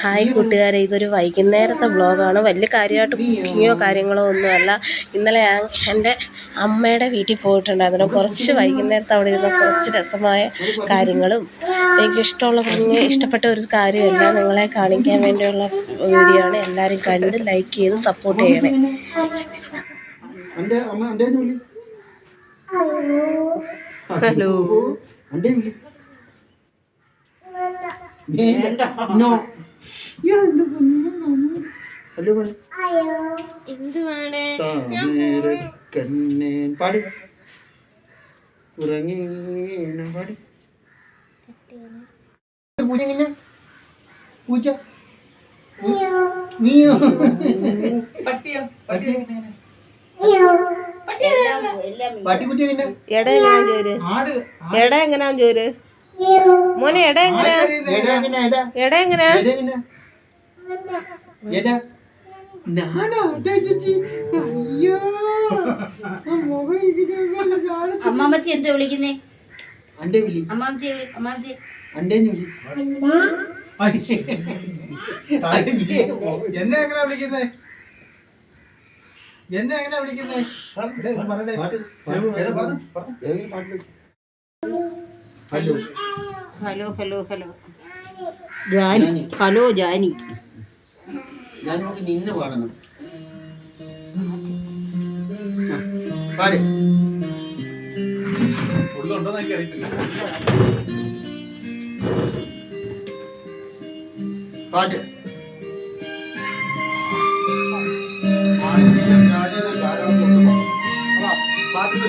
Hi കൂട്ടുകാരെ ഇതൊരു വൈകുന്നേരത്തെ വ്ലോഗാണ് വലിയ കാര്യമായിട്ട് കുക്കിങ്ങോ കാര്യങ്ങളോ ഒന്നുമല്ല. ഇന്നലെ ഞാൻ എന്റെ അമ്മയുടെ വീട്ടിൽ പോയിട്ടുണ്ടായിരുന്നു. കുറച്ച് വൈകുന്നേരത്തെ അവിടെ ഇരുന്ന കുറച്ച് രസമായ കാര്യങ്ങളും എനിക്കിഷ്ടമുള്ള കുഞ്ഞ് ഇഷ്ടപ്പെട്ട ഒരു കാര്യമല്ല നിങ്ങളെ കാണിക്കാൻ വേണ്ടിയുള്ള വീഡിയോ ആണ് എല്ലാവരും കണ്ട് ലൈക്ക് ചെയ്ത് സപ്പോർട്ട് ചെയ്യണേ. ഹലോ. ഹലോ എന്തുവാണ് പൂജ നീയോ? പട്ടിയോ? പട്ടി പട്ടിക്കുട്ടി എങ്ങനെ എട എങ്ങനെയാ ജോൽ ആട് എട എങ്ങനെയാ ജോൽ മോനെ എട എങ്ങനെ? എടാ എങ്ങനെ? ഞാനോ ചേച്ചി അയ്യോ അമ്മാമ്മച്ചി എന്താ വിളിക്കുന്നേ? അന്റെ വിളി. അമ്മാമ്മച്ചി അമ്മാമ്മച്ചി. അന്റെ വിളി. എന്നെ എങ്ങനെ വിളിക്കുന്നേ? എന്നെ എങ്ങനെ വിളിക്കുന്നേ? പറയണേ പാട്ട് ഏതാ പറഞ്ഞോ, പറഞ്ഞോ. ഏതെങ്കിലും പാട്ട് വെക്ക്. Hello. Hello hello hello. Jani. Hello Jani. ഞാൻ നമുക്ക് നിന്നെ പാടണം. പാട്. പാട്ട്. പാട്ടിന്റെ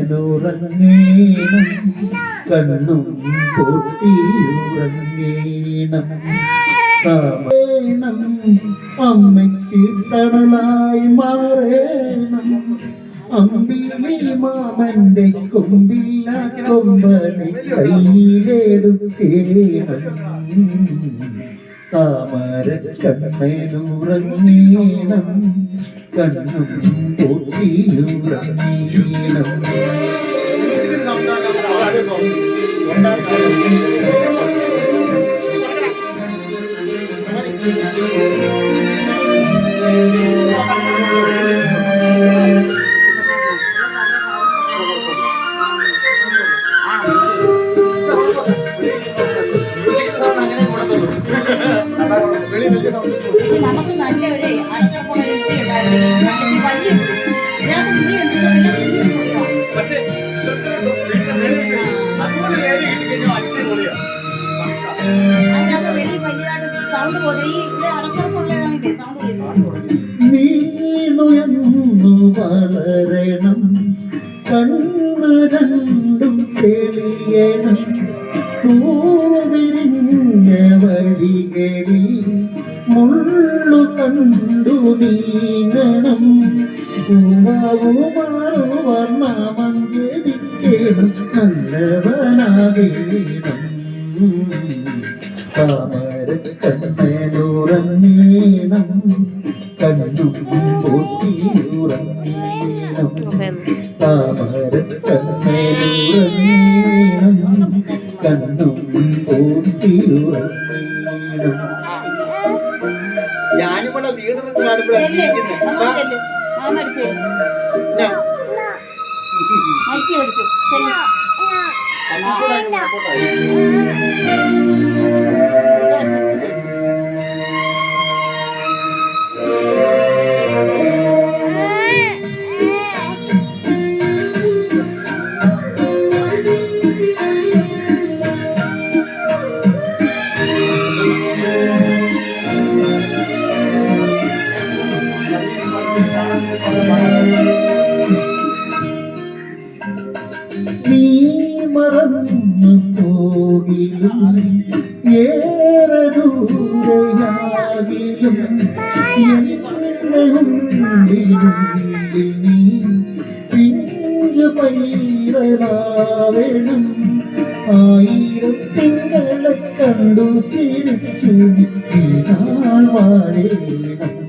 കൺമനുറങ്ങീണം കണ്ണും പൊട്ടിയുറങ്ങീണം സാമേണം അമ്മയ്ക്ക് തണലായി മാറേണം അമ്പിളി മാമന്റെ കൊമ്പില്ല കൊമ്പനെ കയ്യിലെടുക്കേണം താമര കണ്ണനുറങ്ങീണം കണ്ണും പൊട്ടിയുറങ്ങീണം ഇത് നമുക്ക് നല്ല ഒരു അടച്ചപ്പോൾ ഒരു മുറി ഉണ്ടായിരുന്നു. വലിയ മുറി ഇതിനകത്ത് മുറിയുണ്ട് പിന്നെ കുഞ്ഞു മുറിയാണ് പക്ഷേ. അതിനകത്ത് വെളി വലിയതായിട്ട് സൗണ്ട് പോലെ ഈ ഇത് അടച്ചുറപ്പുള്ളതാണെങ്കിൽ സൗണ്ട് വളരണം. കണ്ണു രണ്ടും തെളിയണം. പൂവിരിഞ്ഞ വഴികളിൽ കണ്ടു നീങ്ങണം. ജപിക്കണം നല്ലവനാകേണം. താമര കണ്ണനുറങ്ങീണം കണ്ണും പൊട്ടിയുറങ്ങീണം താമര ഞാനിവിടെ വീട് ചെല്ല്. നീ മറന്നു പോകിലും ഏറെ ദൂരയാകിലും പിഞ്ചു പൈരളാവേണം ആയിരത്തിങ്കളെ കണ്ടു തിരിച്ചു വാഴേണം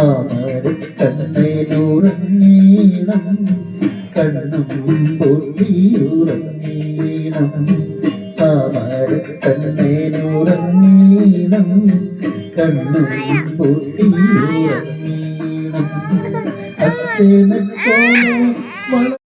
അമരത്തന്നൂറങ്ങീണം കണ്ണും പൊട്ടിയുറങ്ങീണം അമരത്തന്നൂറങ്ങീണം കണ്ണും പൊട്ടി